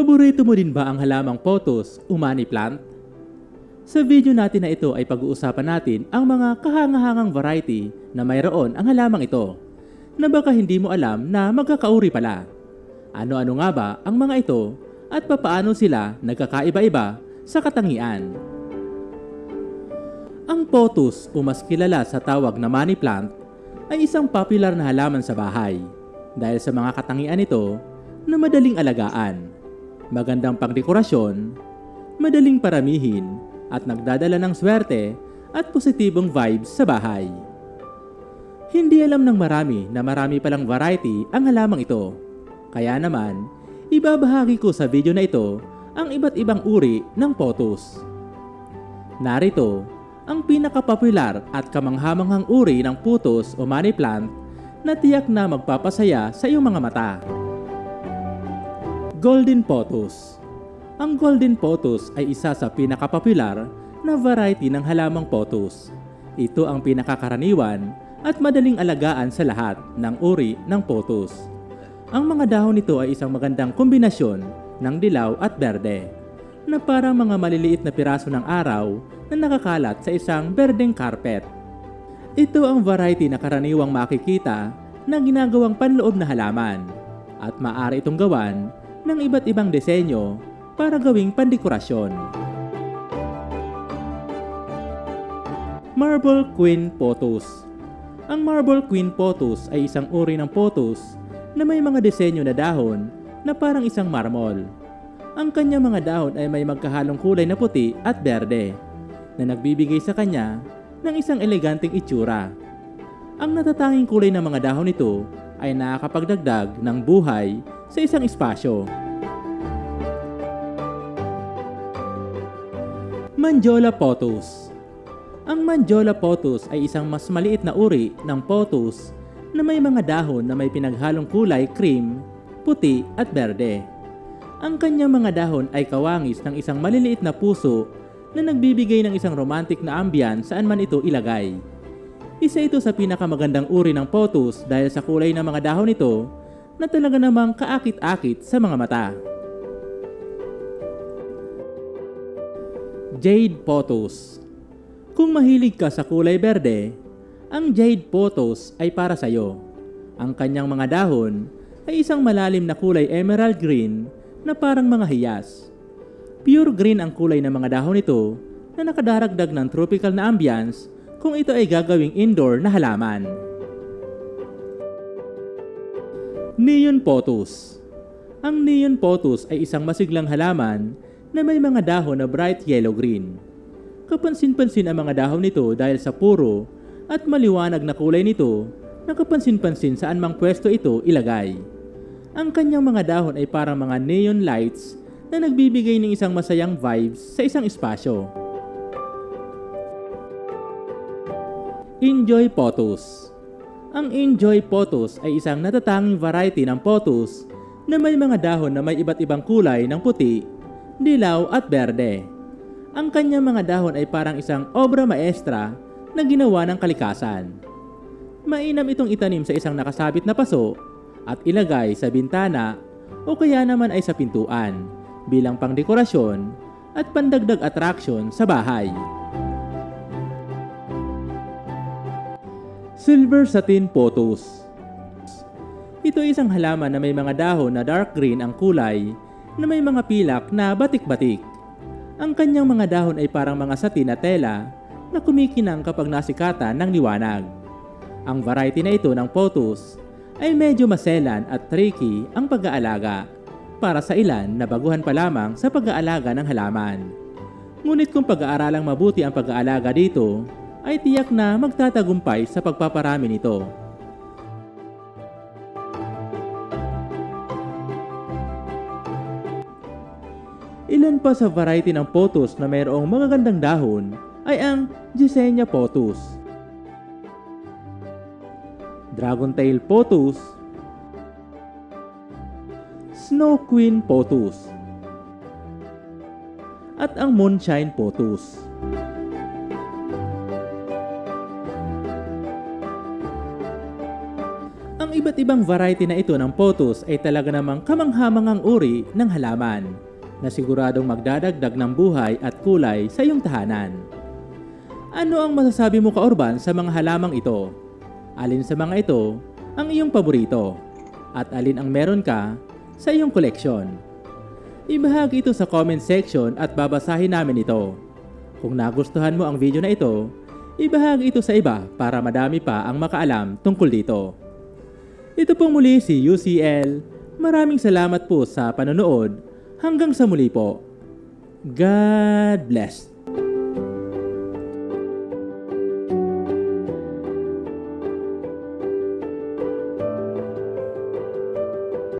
Paborito mo din ba ang halamang potos o money plant? Sa video natin na ito ay pag-uusapan natin ang mga kahangahangang variety na mayroon ang halamang ito na baka hindi mo alam na magkakauri pala. Ano-ano nga ba ang mga ito at papaano sila nagkakaiba-iba sa katangian? Ang potus o mas kilala sa tawag na money plant ay isang popular na halaman sa bahay dahil sa mga katangian nito na madaling alagaan, magandang pangdekorasyon, madaling paramihin at nagdadala ng swerte at positibong vibes sa bahay. Hindi alam ng marami na marami palang variety ang halamang ito. Kaya naman, ibabahagi ko sa video na ito ang iba't ibang uri ng potus. Narito ang pinakapopular at kamanghamanghang uri ng putos o money plant na tiyak na magpapasaya sa iyong mga mata. Golden Potus Ang Golden Potus ay isa sa pinakapopular na variety ng halamang potus. Ito ang pinakakaraniwan at madaling alagaan sa lahat ng uri ng potus. Ang mga dahon nito ay isang magandang kombinasyon ng dilaw at berde na parang mga maliliit na piraso ng araw na nakakalat sa isang berdeng carpet. Ito ang variety na karaniwang makikita na ginagawang panloob na halaman at maaari itong gawan ng iba't ibang disenyo para gawing pandekorasyon. Marble Queen Potus Ang Marble Queen Potus ay isang uri ng potus na may mga disenyo na dahon na parang isang marmol. Ang kanyang mga dahon ay may magkahalong kulay na puti at berde na nagbibigay sa kanya ng isang eleganteng itsura. Ang natatanging kulay ng mga dahon nito ay nakakapagdagdag ng buhay sa isang espasyo. Manjola potus Ang Manjola potus ay isang mas maliit na uri ng potus na may mga dahon na may pinaghalong kulay cream, puti at berde. Ang kanyang mga dahon ay kawangis ng isang maliliit na puso na nagbibigay ng isang romantic na ambience saan man ito ilagay. Isa ito sa pinakamagandang uri ng potus dahil sa kulay ng mga dahon nito na talaga namang kaakit-akit sa mga mata. Jade Potus Kung mahilig ka sa kulay berde, ang Jade Potus ay para sa iyo. Ang kanyang mga dahon ay isang malalim na kulay emerald green na parang mga hiyas. Pure green ang kulay ng mga dahon nito na nakadaragdag ng tropical na ambience kung ito ay gagawing indoor na halaman. Neon Potus Ang Neon Potus ay isang masiglang halaman na may mga dahon na bright yellow-green. Kapansin-pansin ang mga dahon nito dahil sa puro at maliwanag na kulay nito na kapansin-pansin saan mang pwesto ito ilagay. Ang kanyang mga dahon ay parang mga neon lights na nagbibigay ng isang masayang vibes sa isang espasyo. Enjoy Potus Ang Enjoy Potus ay isang natatanging variety ng potus na may mga dahon na may iba't ibang kulay ng puti, dilaw at berde. Ang kanyang mga dahon ay parang isang obra maestra na ginawa ng kalikasan. Mainam itong itanim sa isang nakasabit na paso at ilagay sa bintana o kaya naman ay sa pintuan bilang pangdekorasyon at pandagdag attraction sa bahay. Silver Satin Potus Ito ay isang halaman na may mga dahon na dark green ang kulay na may mga pilak na batik-batik. Ang kanyang mga dahon ay parang mga satin na tela na kumikinang kapag nasikatan ng liwanag. Ang variety na ito ng potus ay medyo maselan at tricky ang pag-aalaga para sa ilan na baguhan pa lamang sa pag-aalaga ng halaman. Ngunit kung pag-aaralang mabuti ang pag-aalaga dito, ay tiyak na magtatagumpay sa pagpaparami nito. Ilan pa sa variety ng potus na mayroong magagandang dahon ay ang Gisenia potus, Dragon Tail potus, Snow Queen potus, at ang Moonshine potus. Iba't ibang variety na ito ng potos ay talaga namang kamanghamangang uri ng halaman na siguradong magdadagdag ng buhay at kulay sa iyong tahanan. Ano ang masasabi mo ka-urban sa mga halamang ito? Alin sa mga ito ang iyong paborito? At alin ang meron ka sa iyong koleksyon? Ibahagi ito sa comment section at babasahin namin ito. Kung nagustuhan mo ang video na ito, ibahagi ito sa iba para madami pa ang makaalam tungkol dito. Ito po muli si UCL. Maraming salamat po sa panonood. Hanggang sa muli po. God bless.